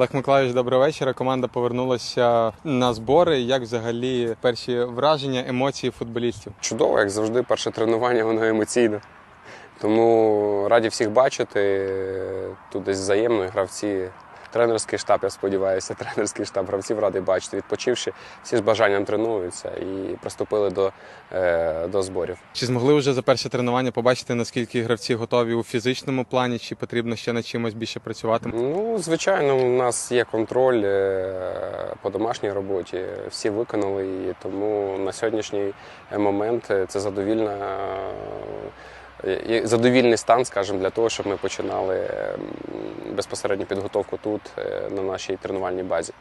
Олег Миколаївич, добрий вечір. Команда повернулася на збори. Як взагалі перші враження, емоції футболістів? Чудово, як завжди, перше тренування, воно емоційне. Тому раді всіх бачити. Тут десь взаємно гравці. Тренерський штаб, я сподіваюся, тренерський штаб гравців радий бачити. Відпочивши, всі з бажанням тренуються і приступили до, е, до зборів. Чи змогли вже за перше тренування побачити, наскільки гравці готові у фізичному плані, чи потрібно ще над чимось більше працювати? Ну, звичайно, у нас є контроль е, по домашній роботі. Всі виконали її, тому на сьогоднішній момент це задовільна. Задовільний стан, скажімо, для того, щоб ми починали е, безпосередню підготовку тут, е, на нашій тренувальній базі.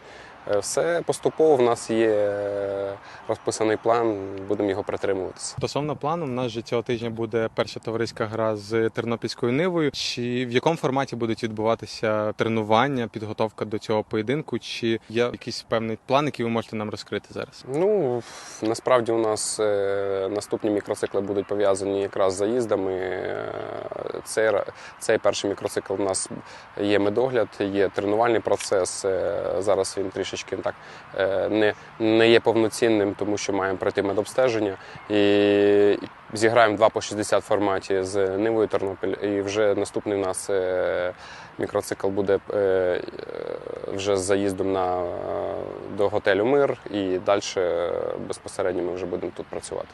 Е, Все поступово в нас є е, розписаний план, будемо його притримуватися. Стосовно плану, в нас же цього тижня буде перша товариська гра з тернопільською нивою. Чи в якому форматі будуть відбуватися тренування, підготовка до цього поєдинку? Чи є якийсь певний план, який ви можете нам розкрити зараз? Ну насправді у нас е, наступні мікроцикли будуть пов'язані якраз з заїздами. Цей, цей перший мікроцикл у нас є медогляд, є тренувальний процес. Е, Зараз він трішечки так е, не, не є повноцінним, тому що маємо пройти медобстеження. І зіграємо 2 по 60 форматі з Нивою Тернопіль. І вже наступний у нас е, мікроцикл буде вже з заїздом на, до готелю Мир, і далі безпосередньо ми вже будемо тут працювати.